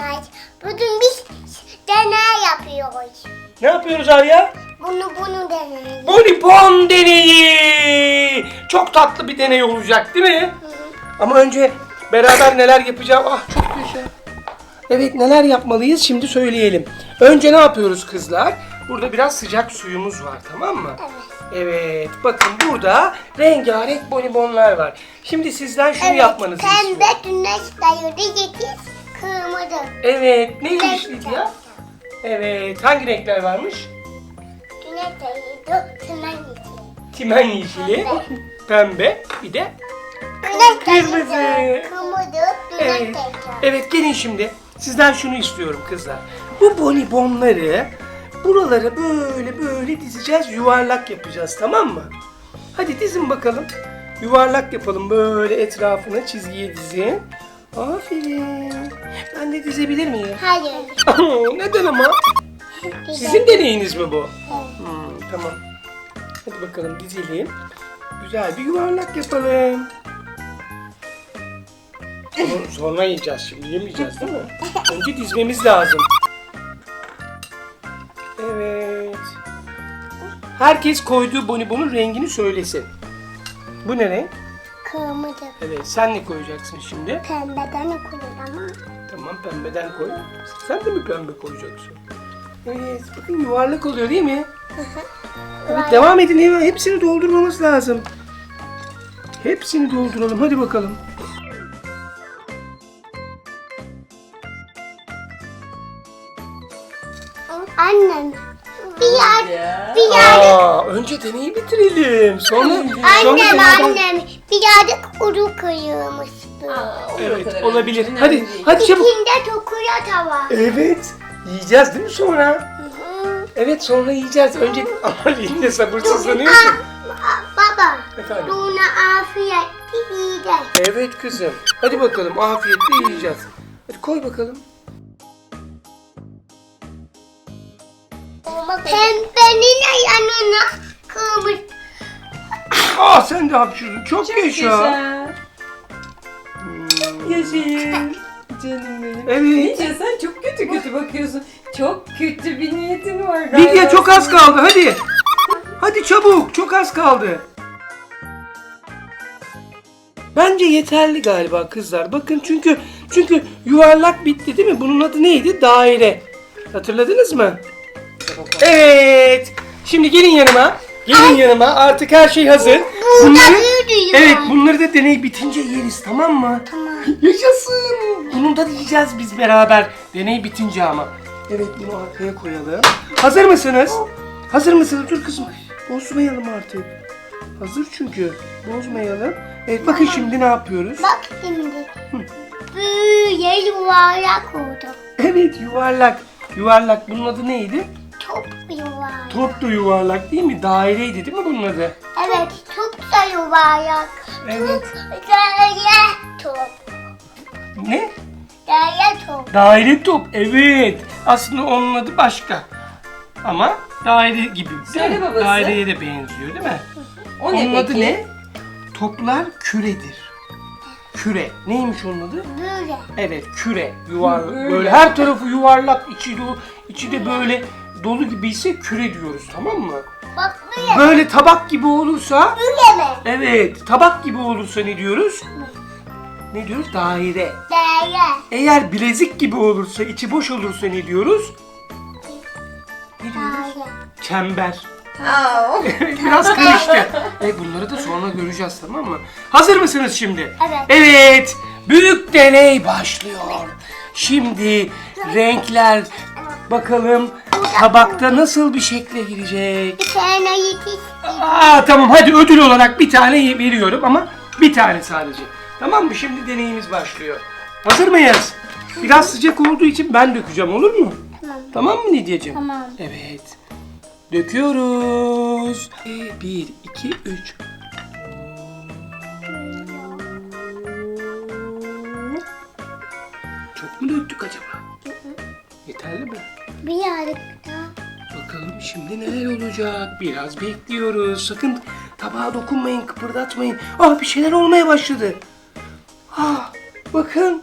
Yani bugün biz deney yapıyoruz. Ne yapıyoruz Arya? Bunu bunu deneyi. Bonibon deneyi. Çok tatlı bir deney olacak değil mi? Ama önce beraber neler yapacağım? Ah çok yaşa. Evet neler yapmalıyız şimdi söyleyelim. Önce ne yapıyoruz kızlar? Burada biraz sıcak suyumuz var tamam mı? Evet. Evet bakın burada rengarenk bonibonlar var. Şimdi sizden şunu Evet, yapmanızı pembe istiyorum. güneş dayıyordu yetiş kırmızı. Evet neymiş Renk ya? Evet hangi renkler varmış? Güneş dayıyordu tırnak yetiş. Timen yeşili, pembe bir de Güneş Kırmızı. kırmızı güneş Evet. Evet gelin şimdi. Sizden şunu istiyorum kızlar. Bu bonibonları buralara böyle böyle dizeceğiz. Yuvarlak yapacağız tamam mı? Hadi dizin bakalım. Yuvarlak yapalım böyle etrafına çizgiye dizin. Aferin. Ben de dizebilir miyim? Hayır. Neden ama? Sizin deneyiniz mi bu? Hmm, tamam. Hadi bakalım dizelim. Güzel bir yuvarlak yapalım. Bunu sonra yiyeceğiz şimdi. Yemeyeceğiz değil mi? Önce dizmemiz lazım. Evet. Herkes koyduğu bonibonun rengini söylesin. Bu ne renk? Kırmızı. Evet sen ne koyacaksın şimdi? Pembeden ama. Tamam pembeden koy. Sen de mi pembe koyacaksın? Evet bakın yuvarlak oluyor değil mi? Evet devam edin hepsini doldurmamız lazım. Hepsini dolduralım hadi bakalım. Annem. Bir yer, bir yer. Aa, önce deneyi bitirelim. Sonra, sonra Annem beraber- annem bir yerde kuru kıyıyormuş bu. Aa, o Evet kadar olabilir. önemli Hadi değil. hadi çabuk. İçinde da var. Evet. Yiyeceğiz değil mi sonra? Hı. Evet sonra yiyeceğiz. Önce ama yine sabırsızlanıyorsun. aa, baba. Efendim? Buna afiyet yiyeceğiz. Evet kızım. Hadi bakalım afiyetle yiyeceğiz. Hadi koy bakalım. Pembenin yanına kırmızı. Aa sen de hapşırdın. Çok, Çok yaşa. güzel. Yaşayın. Canım benim. Evet. Lidya sen çok kötü kötü bakıyorsun. Çok kötü bir niyetin var galiba. Lidya çok az kaldı hadi. Hadi çabuk çok az kaldı. Bence yeterli galiba kızlar. Bakın çünkü çünkü yuvarlak bitti değil mi? Bunun adı neydi? Daire. Hatırladınız mı? Evet. Şimdi gelin yanıma. Gelin yanıma. Artık her şey hazır. Büyüdü Evet bunları da deney bitince yeriz tamam mı? Tamam. Yaşasın. Bunu da yiyeceğiz biz beraber. Deney bitince ama. Evet bunu arkaya koyalım. Hazır mısınız? Hazır mısınız? Dur kızım. Bozmayalım artık. Hazır çünkü. Bozmayalım. Evet bakın şimdi ne yapıyoruz? Bak şimdi. Böyle yuvarlak oldu. Evet yuvarlak. Yuvarlak bunun adı neydi? Top yuvarlak. Top da yuvarlak değil mi? Daireydi değil mi bunun adı? Evet, top da yuvarlak. Evet. Daire top. Ne? Daire top. Daire top. Evet. Aslında onun adı başka. Ama daire gibi. değil Söyle mi? babası. Daireye de benziyor değil mi? O ne onun adı peki? ne? Toplar küredir. Küre. Neymiş onun adı? Böyle. Evet küre. Yuvarlak. Böyle. Böyle her tarafı yuvarlak, içi dolu, içi de böyle dolu gibi ise küre diyoruz tamam mı? Bak böyle. Böyle tabak gibi olursa Böyle mi? evet tabak gibi olursa ne diyoruz? Ne diyoruz? Daire. Daire. Eğer bilezik gibi olursa, içi boş olursa ne diyoruz? Ne diyoruz? Daire. Çember. Aa, Biraz karıştı. E bunları da sonra göreceğiz tamam mı? Hazır mısınız şimdi? Evet. Evet. Büyük deney başlıyor. Şimdi renkler bakalım tabakta nasıl bir şekle girecek. Bir tane yetiş. Aa tamam hadi ödül olarak bir tane veriyorum ama bir tane sadece. Tamam mı? Şimdi deneyimiz başlıyor. Hazır mıyız? Biraz sıcak olduğu için ben dökeceğim olur mu? Tamam. Tamam mı Lidyacığım? Tamam. Evet. Döküyoruz. Bir, iki, üç. Çok mu döktük acaba? Yeterli mi? Bir yarık daha. Bakalım şimdi neler olacak. Biraz bekliyoruz. Sakın tabağa dokunmayın, kıpırdatmayın. Ah bir şeyler olmaya başladı. Ah bakın.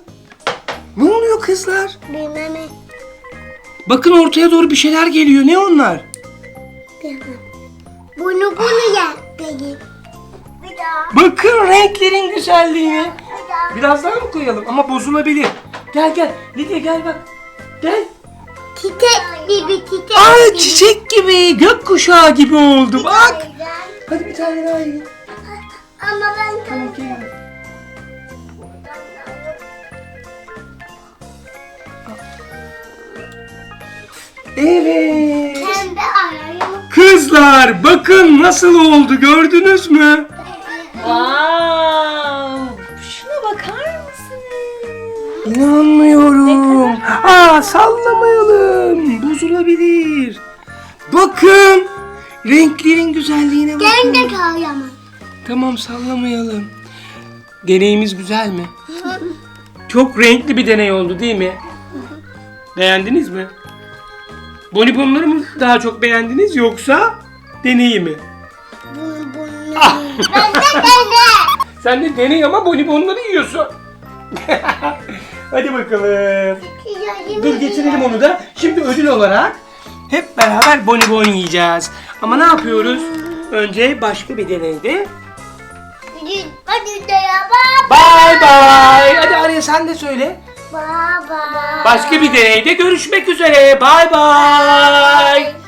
Ne oluyor kızlar? Bilmem. Bakın ortaya doğru bir şeyler geliyor. Ne onlar? Bilmem. Bunu bunu yap peki. Bir daha. Bakın renklerin güzelliğine. Bir daha. Biraz daha mı koyalım? Ama bozulabilir. Gel gel. Lidya gel bak. Gel. Çiçek gibi çiçek Ay gibi. çiçek gibi, gökkuşağı gibi oldu. Bak. Hadi bir tane daha yiyin. Ama ben Tamam. Evet. kendi ayağımı Kızlar bakın nasıl oldu gördünüz mü? Wow. Şuna bakar mısınız? İnanmıyorum. Bakın. kendi ayağımı. Tamam sallamayalım. Deneyimiz güzel mi? Çok renkli bir deney oldu değil mi? Beğendiniz mi? Bonibonları mı daha çok beğendiniz yoksa deneyi mi? Bunu. ben de ben de. Sen de deney ama bonibonları yiyorsun. Hadi bakalım. Dur getirelim onu da. Şimdi ödül olarak hep beraber bonibon yiyeceğiz. Ama ne yapıyoruz? Önce başka bir deneyde. Hadi de ya. Bye bye. Hadi Arya sen de söyle. Baba. Başka bir deneyde görüşmek üzere. Bye bye.